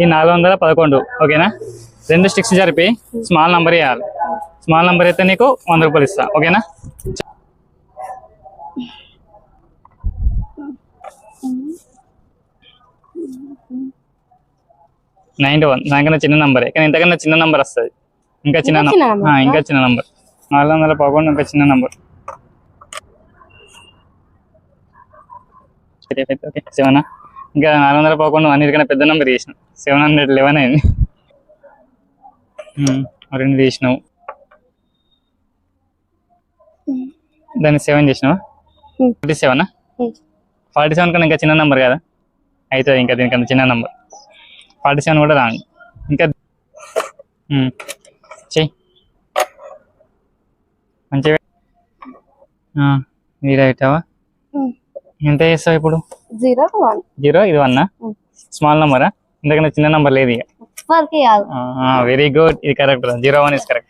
ఈ నాలుగు వందల పదకొండు ఓకేనా? రెండు స్టిక్స్ జరిపి స్మాల్ నంబర్ వేయాలి స్మాల్ నంబర్ అయితే నీకు వంద రూపాయలు ఇస్తా ఓకేనా? నైన్టీ వన్ దానికన్నా చిన్న నంబరే. కానీ ఇంతకన్నా చిన్న నంబర్ వస్తుంది. ఇంకా చిన్న ఇంకా చిన్న నంబర్? నాలుగు వందల పదకొండు ఇంకా చిన్న నంబర్. ఓకే సెవెన్ ఇంకా నాలుగు వందల పదకొండు అన్నిటికన్నా పెద్ద నెంబర్ చేసిన. సెవెన్ హండ్రెడ్ లెవెన్ అయింది. ఉమ్, రెండు చేసినావు దాన్ని సెవెన్ చేసినావా. ఫార్టీ సెవెనా. ఫార్టీ సెవెన్ కన్నా ఇంకా చిన్న నెంబర్ కదా? అవుతుంది ఇంకా దీనికన్నా చిన్న నెంబర్ ఫార్టీ సెవెన్ కూడా రాంగ్. ఇంకా ఉమ్, చెయ్యి మంచిగా ఆ, ఇది అవుతావా ఉమ్. ఎంత చేస్తావు ఇప్పుడు? Zero one. జీరో? ఇది ఉమ్. స్మాల్ నెంబరా? ఎందుకంటే చిన్న నెంబర్ లేదు ఇక వెరీ గుడ్. ఇది correct zero one is correct.